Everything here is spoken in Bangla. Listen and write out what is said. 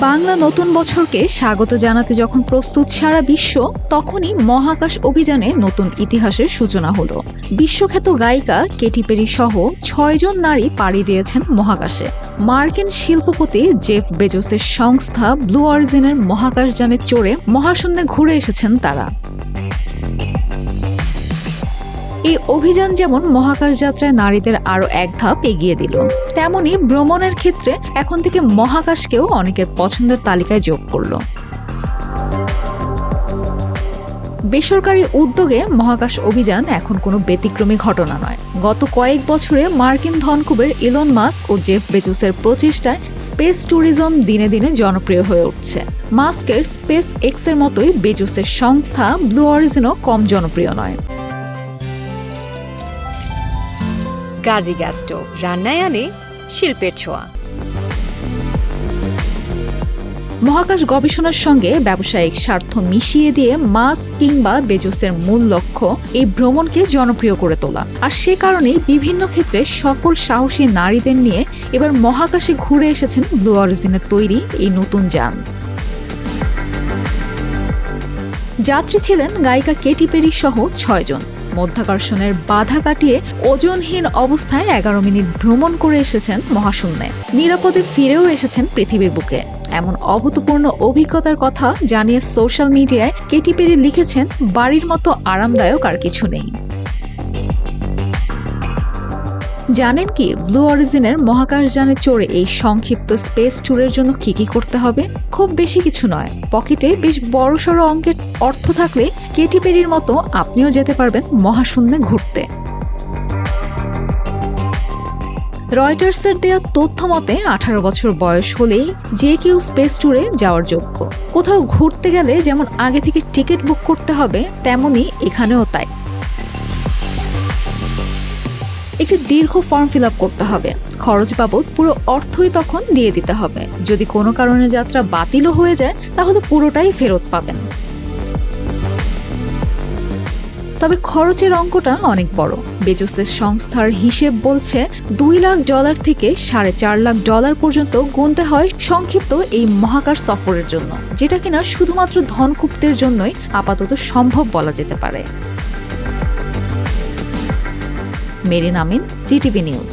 বাংলা নতুন বছরকে স্বাগত জানাতে যখন প্রস্তুত সারা বিশ্ব, তখনই মহাকাশ অভিযানে নতুন ইতিহাসের সূচনা হল। বিশ্বখ্যাত গায়িকা কেটি পেরি সহ ছয়জন নারী পাড়ি দিয়েছেন মহাকাশে। মার্কিন শিল্পপতি জেফ বেজোসের সংস্থা ব্লু অরিজিনের মহাকাশযানে চড়ে মহাশূন্যে ঘুরে এসেছেন তারা। এই অভিযান যেমন মহাকাশ যাত্রায় নারীদের আরও এক ধাপ এগিয়ে দিল, তেমনি ভ্রমণের ক্ষেত্রে এখন থেকে মহাকাশকেও অনেকের পছন্দের তালিকায় যোগ করল। বেসরকারি উদ্যোগে মহাকাশ অভিযান এখন কোনো ব্যতিক্রমী ঘটনা নয়। গত কয়েক বছরে মার্কিন ধনকুবের ইলন মাস্ক ও জেফ বেজোসের প্রচেষ্টায় স্পেস ট্যুরিজম দিনে দিনে জনপ্রিয় হয়ে উঠছে। মাস্কের স্পেস এক্সের মতোই বেজোসের সংস্থা ব্লু অরিজিনও কম জনপ্রিয় নয়। গাজি গ্যাস স্টোভ রান্নায় আনে শিল্পের ছোঁয়া। মহাকাশ গবেষণার সঙ্গে ব্যবসায়িক স্বার্থ মিশিয়ে দিয়ে মাস কিংবা বেজোসের মূল লক্ষ্য এই ভ্রমণকে জনপ্রিয় করে তোলা। আর সে কারণেই বিভিন্ন ক্ষেত্রে সফল সাহসী নারীদের নিয়ে এবার মহাকাশে ঘুরে এসেছেন ব্লু অরিজিনের তৈরি এই নতুন যান যাত্রী ছিলেন গায়িকা কেটি পেরি সহ ছয়জন। মধ্যাকর্ষণের বাধা কাটিয়ে ওজনহীন অবস্থায় এগারো মিনিট ভ্রমণ করে এসেছেন মহাশূন্যে। নিরাপদে ফিরেও এসেছেন পৃথিবীর বুকে। এমন অভূতপূর্ণ অভিজ্ঞতার কথা জানিয়ে সোশ্যাল মিডিয়ায় কেটি পেরি লিখেছেন, বাড়ির মতো আরামদায়ক আর কিছু নেই। জানেন কি ব্লু অরিজিনের মহাকাশযানে চড়ে এই সংক্ষিপ্ত স্পেস ট্যুরের জন্য কি কি করতে হবে? খুব বেশি কিছু নয়। পকেটে বেশ বড়সড় অঙ্কের অর্থ থাকলে কেটি পেরির মতো আপনিও যেতে পারবেন মহাশূন্যে ঘুরতে। রয়টার্সের দেওয়া তথ্য মতে, আঠারো বছর বয়স হলেই যে কেউ স্পেস ট্যুরে যাওয়ার যোগ্য। কোথাও ঘুরতে গেলে যেমন আগে থেকে টিকিট বুক করতে হবে, তেমনই এখানেও তাই। একটি দীর্ঘ ফর্ম ফিল করতে হবে। খরচ বাবদ পুরো অর্থই তখন দিয়ে দিতে হবে। যদি কোনো কারণে যাত্রা বাতিলও হয়ে যায়, তাহলে পুরোটাই ফেরত পাবেন। তবে খরচের অঙ্কটা অনেক বড়। বেজোসের সংস্থার হিসেব বলছে, দুই লাখ ডলার থেকে সাড়ে চার লাখ ডলার পর্যন্ত গুনতে হয় সংক্ষিপ্ত এই মহাকাশ সফরের জন্য, যেটা কিনা শুধুমাত্র ধনকুপ্তের জন্যই আপাতত সম্ভব বলা যেতে পারে। Merin Amin GTV news.